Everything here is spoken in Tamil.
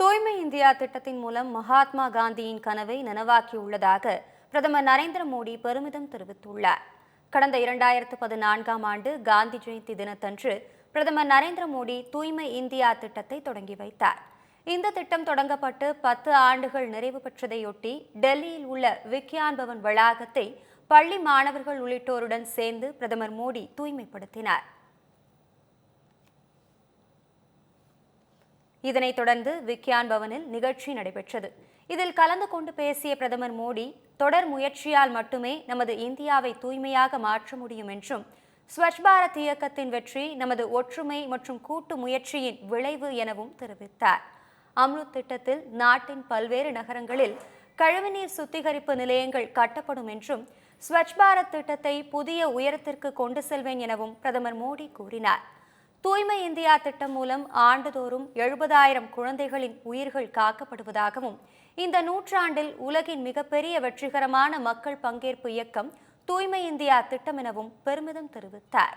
தூய்மை இந்தியா திட்டத்தின் மூலம் மகாத்மா காந்தியின் கனவை நனவாக்கியுள்ளதாக பிரதமர் நரேந்திர மோடி பெருமிதம் தெரிவித்துள்ளார். கடந்த இரண்டாயிரத்து பதினான்காம் ஆண்டு காந்தி ஜெயந்தி தினத்தன்று பிரதமர் நரேந்திர மோடி தூய்மை இந்தியா திட்டத்தை தொடங்கி வைத்தார். இந்த திட்டம் தொடங்கப்பட்டு பத்து ஆண்டுகள் நிறைவு பெற்றதையொட்டி டெல்லியில் உள்ள விக்யான் பவன் வளாகத்தை பள்ளி மாணவர்கள் உள்ளிட்டோருடன் சேர்ந்து பிரதமர் மோடி தூய்மைப்படுத்தினார். இதனைத் தொடர்ந்து விக்யான் பவனில் நிகழ்ச்சி நடைபெற்றது. இதில் கலந்து கொண்டு பேசிய பிரதமர் மோடி தொடர் முயற்சியால் மட்டுமே நமது இந்தியாவை தூய்மையாக மாற்ற முடியும் என்றும் ஸ்வச் பாரத் இயக்கத்தின் வெற்றி நமது ஒற்றுமை மற்றும் கூட்டு முயற்சியின் விளைவு எனவும் தெரிவித்தார். அம்ருத் திட்டத்தில் நாட்டின் பல்வேறு நகரங்களில் கழிவுநீர் சுத்திகரிப்பு நிலையங்கள் கட்டப்படும் என்றும் ஸ்வச் பாரத் திட்டத்தை புதிய உயரத்திற்கு கொண்டு செல்வேன் எனவும் பிரதமர் மோடி கூறினார். தூய்மை இந்தியா திட்டம் மூலம் ஆண்டுதோறும் எழுபதாயிரம் குழந்தைகளின் உயிர்கள் காக்கப்படுவதாகவும் இந்த நூற்றாண்டில் உலகின் மிகப்பெரிய வெற்றிகரமான மக்கள் பங்கேற்பு இயக்கம் தூய்மை இந்தியா திட்டம் எனவும் பெருமிதம் தெரிவித்தார்.